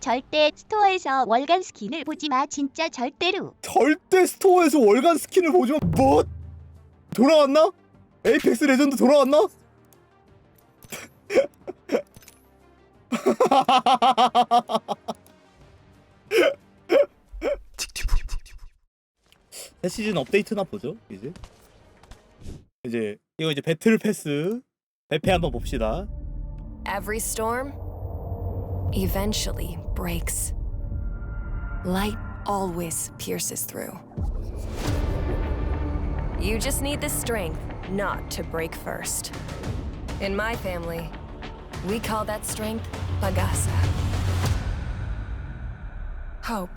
절대 스토어에서 월간 스킨을 보지 마 진짜 절대로 절대 스토어에서 월간 스킨을 보지만 뭐? 돌아왔나? 에이펙스 레전드 돌아왔나? 새 시즌 업데이트나 보죠 이제 이제 이거 이제 배틀 패스 배패 한번 봅시다 Every storm eventually breaks. Light always pierces through. You just need the strength not to break first. In my family, we call that strength pagasa. Hope.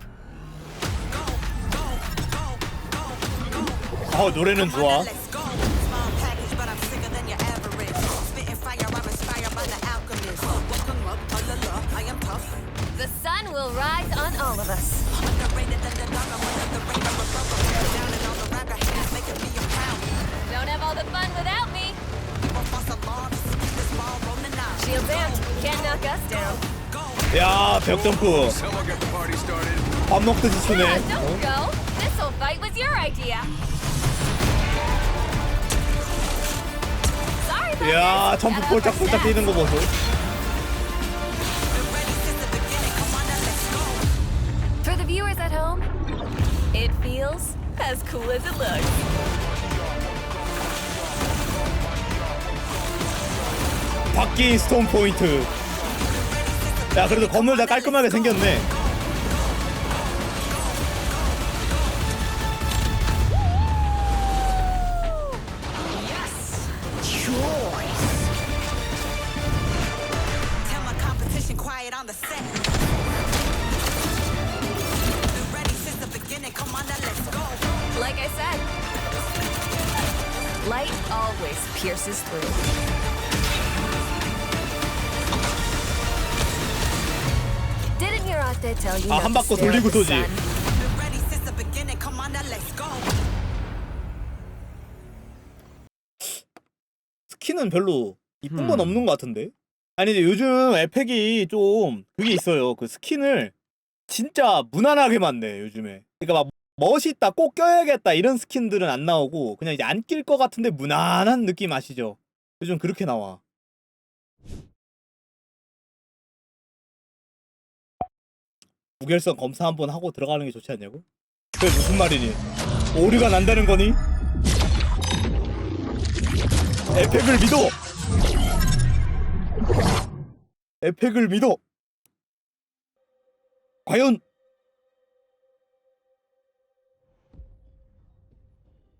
어 노래는 좋아 The sun will rise on all of us. Don't have all the fun without me. Out. Shields amped. Can't knock us down. 야 벽점프. 밥 먹듯이 Yeah, 어? don't go. This whole fight was your idea. Sorry 야. 점프 폴짝폴짝. 뛰는 거 보소 feels as cool as it looks. 바뀐 스톤 포인트 야 그래도 건물 다 깔끔하게 생겼네 pierces through. Didn't your ate tell you 아, not 한 to 바퀴 돌리고 go. 스킨은 별로 이쁜 음. 건 없는 것 같은데 아니 근데 요즘 에펙이 좀 그게 있어요 그 스킨을 진짜 무난하게 만네 요즘에 그러니까 막 멋있다 꼭 껴야겠다 이런 스킨들은 안 나오고 그냥 이제 안 낄 것 같은데 무난한 느낌 아시죠 요즘 그렇게 나와 무결성 검사 한번 하고 들어가는 게 좋지 않냐고? 그게 무슨 말이니? 오류가 난다는 거니? 에펙을 믿어! 에펙을 믿어! 과연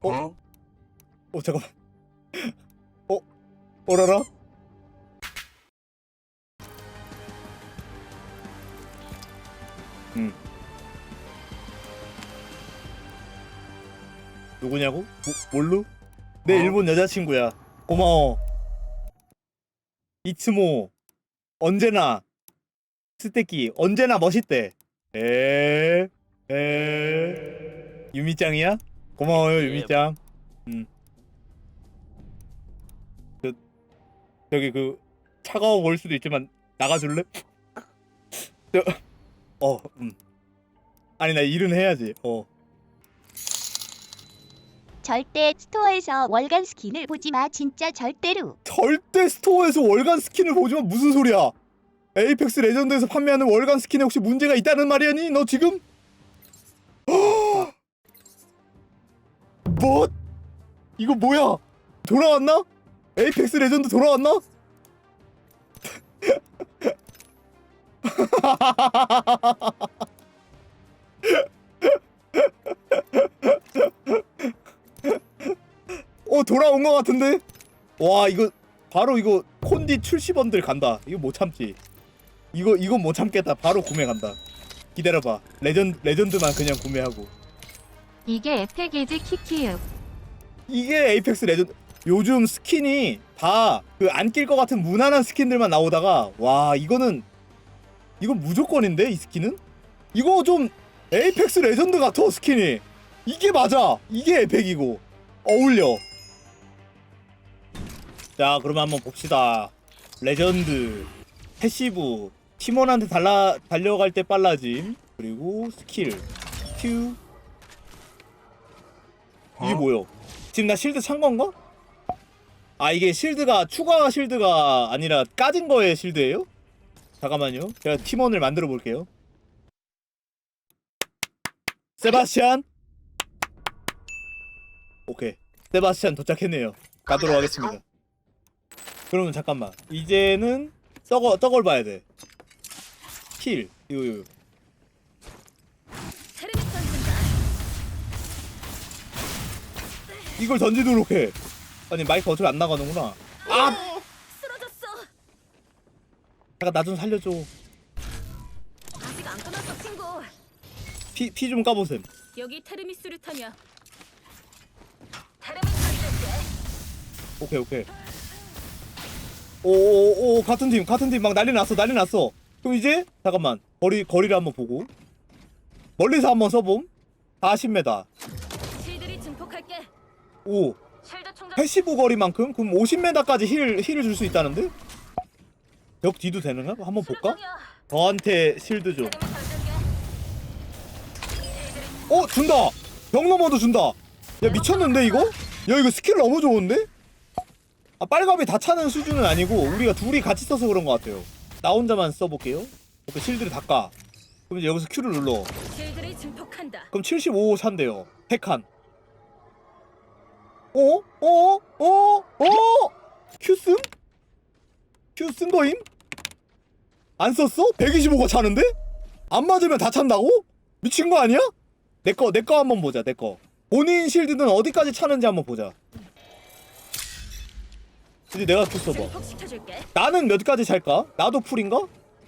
어? 어 잠깐만 어? 어라라? 음 누구냐고? 뭐, 뭘로? 내 어? 일본 여자친구야 고마워 이츠모 언제나 스테키 언제나 멋있대 에, 에, 유미짱이야? 고마워요 유미짱 음. 그, 저기 그 차가워 보일 수도 있지만 나가줄래? 저, 어, 음. 아니 나 일은 해야지 어 절대 스토어에서 월간 스킨을 보지 마 진짜 절대로 절대 스토어에서 월간 스킨을 보지만 무슨 소리야? 에이펙스 레전드에서 판매하는 월간 스킨에 혹시 문제가 있다는 말이니? 너 지금? 뭐? 이거 뭐야? 돌아왔나? 에이펙스 레전드 돌아왔나? 어 돌아온 것 같은데? 와 이거 바로 이거 콘디 출시 번들 간다. 이거 못 참지. 이거 이건 못 참겠다. 바로 구매 간다. 기다려봐. 레전 레전드만 그냥 구매하고. 이게 에펙이지 키키읍. 이게 에이펙스 레전드. 요즘 스킨이 다 그 안 낄 것 같은 무난한 스킨들만 나오다가 와 이거는 이건 무조건인데 이 스킨은? 이거 좀 에이펙스 레전드 같아 스킨이. 이게 맞아. 이게 에펙이고 어울려. 자 그러면 한번 봅시다. 레전드 패시브 팀원한테 달라 달려갈 때 빨라짐 그리고 스킬 큐 이게 뭐요? 지금 나 실드 찬 건가? 아 이게 실드가 추가 실드가 아니라 까진 거의 실드예요? 잠깐만요. 제가 팀원을 만들어 볼게요. 세바스찬! 오케이. 세바스찬 도착했네요. 가도록 하겠습니다. 그러면 잠깐만. 이제는 썩어 떡을 봐야 돼. 킬 이거 이거 이걸 던지도록 해. 아니 마이크 어차피 안 나가는구나. 아! 쓰러졌어. 잠깐 나 좀 살려줘. 아직 안 끝났어, 친구. 피 피 좀 까보셈. 여기 테르미스 류탄이야. 테르미스 류탄. 오케이 오케이. 오오오 같은 팀 같은 팀. 막 난리 났어 난리 났어. 그럼 이제 잠깐만. 거리 거리를 한번 보고. 멀리서 한번 써봄. 40m 5 85 거리만큼? 그럼 50m까지 힐, 힐을 줄 수 있다는데? 벽 뒤도 되는가? 한번 볼까? 저한테 실드 줘 어! 준다! 벽 넘어도 준다! 야 미쳤는데 이거? 야 이거 스킬 너무 좋은데? 아 빨갛이 다 차는 수준은 아니고 우리가 둘이 같이 써서 그런 것 같아요 나 혼자만 써볼게요 그 실드를 닦아 그럼 이제 여기서 Q를 눌러 그럼 75 산대요 100칸 어? 어? 어? 어? 큐 쓴? 큐쓴 거임? 안 썼어? 125가 차는데? 안 맞으면 다 찬다고? 미친 거 아니야? 내 거, 내 거 한번 보자, 내 거. 본인 실드는 어디까지 차는지 한번 보자. 이제 내가 큐 써봐. 나는 몇 가지 찰까? 나도 풀인가?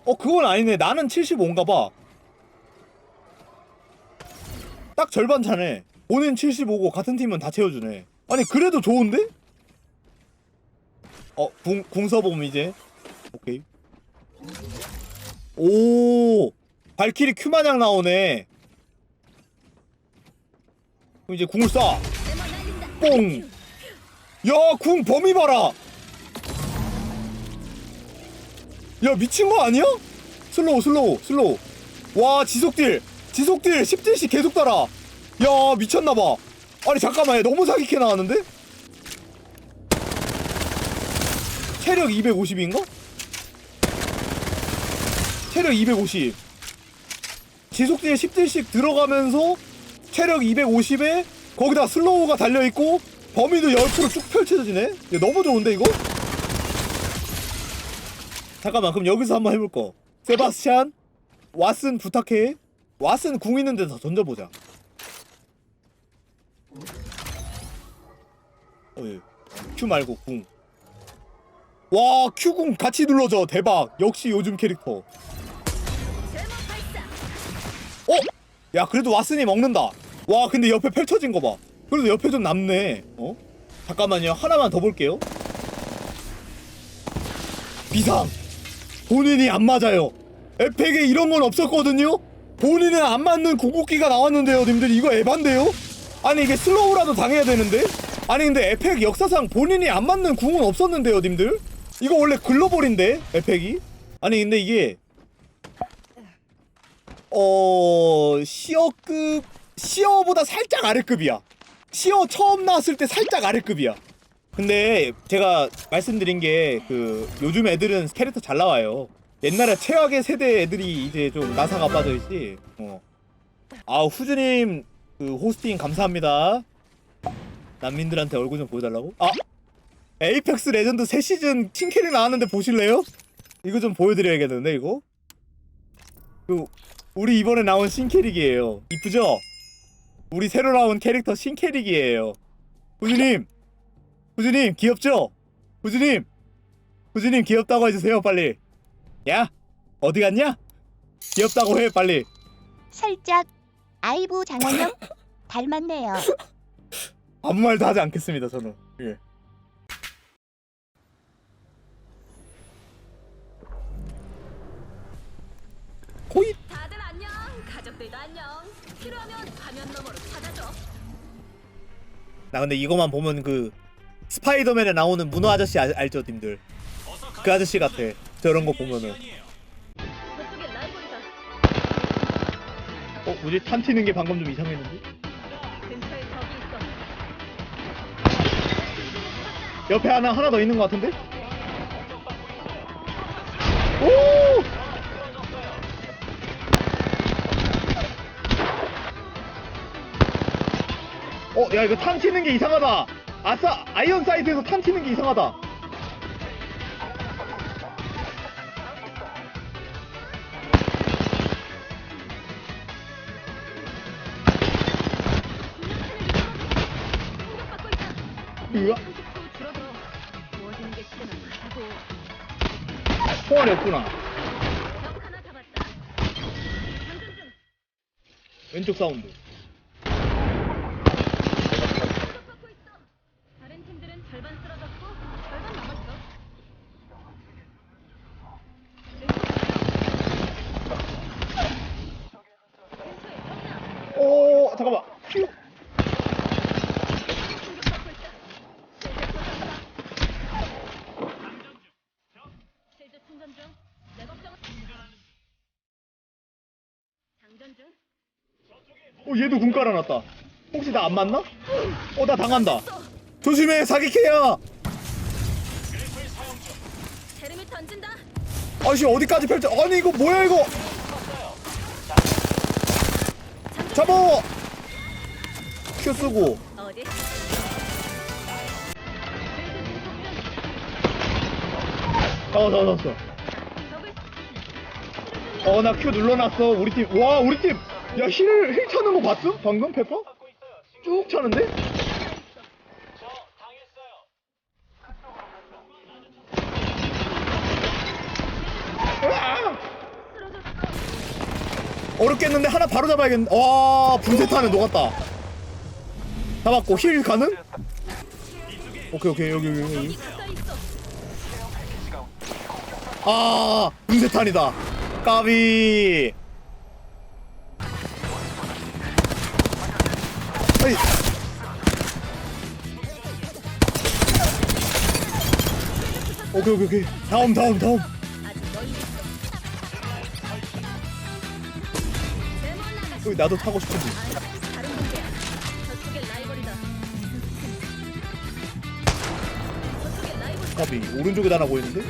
어 그건 아니네 나는 75인가 봐. 딱 절반 차네. 본인 75고 같은 팀은 다 채워주네. 아니 그래도 좋은데? 어, 궁, 궁 써봄 이제. 오케이. 오, 발키리 큐 마냥 나오네. 그럼 이제 궁을 쏴. 뽕. 야, 궁 범위 봐라. 야 미친 거 아니야? 슬로우 슬로우 슬로우 와 지속딜 지속딜 10딜씩 계속 달아 야 미쳤나봐 아니 잠깐만 너무 사기캐 나왔는데? 체력 250인가? 체력 250 지속딜 10딜씩 들어가면서 체력 250에 거기다 슬로우가 달려있고 범위도 10%쭉 펼쳐지네 야, 너무 좋은데 이거? 잠깐만 그럼 여기서 한번 해볼 거 세바스찬 왓슨 부탁해 왓슨 궁 있는 데서 던져보자 어이 큐 말고 궁와 큐궁 같이 눌러줘 대박 역시 요즘 캐릭터 어? 야 그래도 왓슨이 먹는다 와 근데 옆에 펼쳐진 거봐 그래도 옆에 좀 남네 어? 잠깐만요 하나만 더 볼게요 비상 본인이 안 맞아요. 에펙에 이런 건 없었거든요. 본인은 안 맞는 궁극기가 나왔는데요, 님들 이거 에반데요? 아니 이게 슬로우라도 당해야 되는데? 아니 근데 에펙 역사상 본인이 안 맞는 궁은 없었는데요, 님들? 이거 원래 글로벌인데 에펙이? 아니 근데 이게 어 시어급 시어보다 살짝 아래급이야. 시어 처음 나왔을 때 살짝 아래급이야. 근데 제가 말씀드린 게 그 요즘 애들은 캐릭터 잘 나와요. 옛날에 최악의 세대 애들이 이제 좀 나사가 빠져있지. 어. 아 후주님 그 호스팅 감사합니다. 난민들한테 얼굴 좀 보여달라고? 아 에이펙스 레전드 새 시즌 신캐릭 나왔는데 보실래요? 이거 좀 보여드려야겠는데 이거? 그 우리 이번에 나온 신캐릭이에요. 이쁘죠? 우리 새로 나온 캐릭터 신캐릭이에요. 후주님 후주님 귀엽죠? 후주님 후주님 귀엽다고 해주세요 빨리 야 어디 갔냐? 귀엽다고 해 빨리 살짝 아이브 장원영 닮았네요. 아무 말도 하지 않겠습니다 저는 예. 호잇 다들 안녕. 가족들도 안녕. 필요하면 화면 너머로 찾아줘. 나 근데 이거만 보면 그 스파이더맨에 나오는 문어 아저씨 알, 알죠 님들 그 아저씨 같아 저런 거 보면은 저쪽에 라이벌이다. 어? 뭐지? 탄 튀는 게 방금 좀 이상했는데? 옆에 하나 하나 더 있는 것 같은데 오 어, 야, 이거 탄 튀는 게 이상하다. 아싸, 아이언 사이트에서 탄 튀는 게 이상하다. 왼쪽 사운드. 다른 팀들은 절반 쓰러졌고 절반 남았어. 오, 잠깐만. 휴. 실드 충전 중. 내 걱정은 장전 중. 어, 얘도 군 깔아놨다. 혹시 나 안 맞나? 어, 나 당한다. 조심해, 사기캐야. 제르미 던진다. 아씨, 어디까지 펼쳐? 아니, 이거 뭐야, 이거? 잡어! 큐 쓰고. 어디? 잡아, 잡아, 잡았어. 어, 나 큐 눌러놨어. 우리 팀. 와, 우리 팀. 야, 힐, 힐 차는 거 봤어? 방금 페퍼? 쭉 차는데? 어렵겠는데 하나 바로 잡아야겠는데 와 분쇄탄에 녹았다 잡았고 힐 가능? 오케이 오케이 여기 여기 여기 아 분쇄탄이다 까비 오케이 오케이 오케이 다음 다음 다음 여기 나도 타고 싶은데. 까비 오른쪽에 하나 보이는데?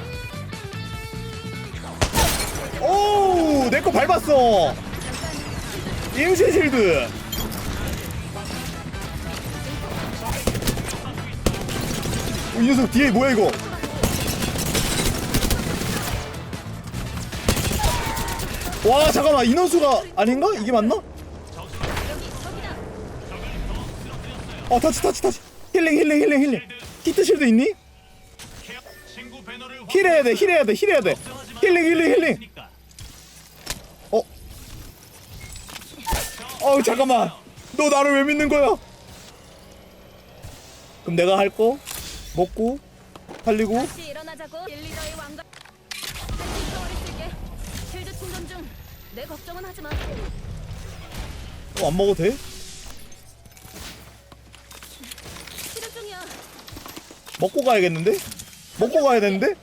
오! 내거 밟았어! 임시 실드! 오, 이 녀석 뒤에 뭐야 이거? 와 잠깐만 인원수가 아닌가? 이게 맞나? 어 터치 터치 터치 힐링 힐링 힐링 힐링 히트 실드 있니? 힐해야 돼, 힐해야 돼, 힐해야 돼. 힐링, 힐링, 힐링. 어? 어, 잠깐만. 너 나를 왜 믿는 거야? 그럼 내가 할 거 먹고 살리고. 내 걱정은 하지 마. 어, 안 먹어도 돼? 치료 중이야. 먹고 가야겠는데? 먹고 가야 되는데?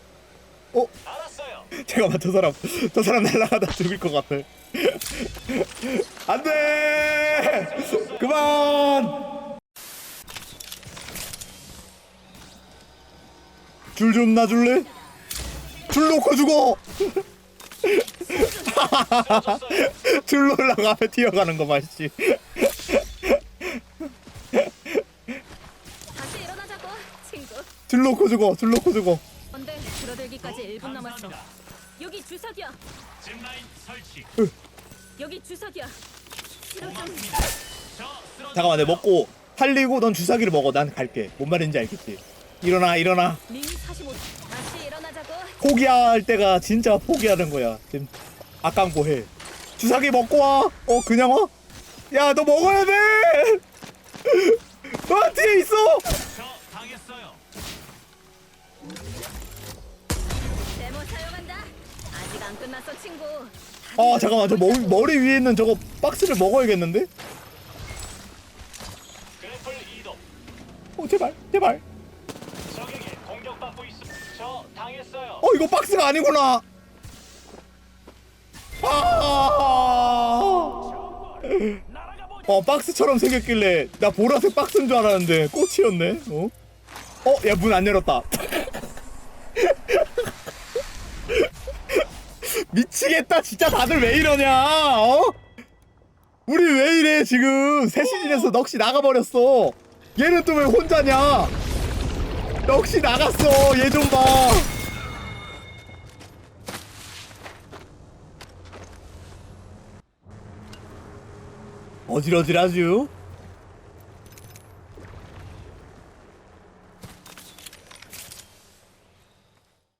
어? 잠깐만 저 사람 저 사람 날아가다 죽을 것 같아. 안돼! 그만! 줄 좀 놔줄래? 줄 놓고 죽어! 줄 놓으려고 앞에 뛰어가는 거 맛있지. 다시 일어나자고, 친구. 줄 놓고 죽어. 줄 놓고 죽어. 근데 줄어들기까지 1분 남았어. 여기 주석이야. 여기 주석이야. 치료 중. 잠깐만 내 먹고 살리고 넌 주사기를 먹어 난 갈게 뭔 말인지 알겠지 일어나 일어나 링 45. 다시 일어나자고. 포기할 때가 진짜 포기하는 거야 지금 아까운 해. 주사기 먹고 와 어 그냥 와 야 너 먹어야 돼! 어, 뒤에 있어! 데모 사용한다. 아직 안 끝났어, 친구. 아 잠깐만. 저 머리, 머리 위에 있는 저거 박스를 먹어야겠는데? 어 제발 제발. 어 이거 박스가 아니구나. 아 어 박스처럼 생겼길래 나 보라색 박스인 줄 알았는데 꽃이었네 어? 어? 야 문 안 열었다 미치겠다 진짜 다들 왜 이러냐 어? 우리 왜 이래 지금 새 시즌에서 넋이 나가버렸어 얘는 또 왜 혼자냐 넋이 나갔어 얘 좀봐 어질어질하죠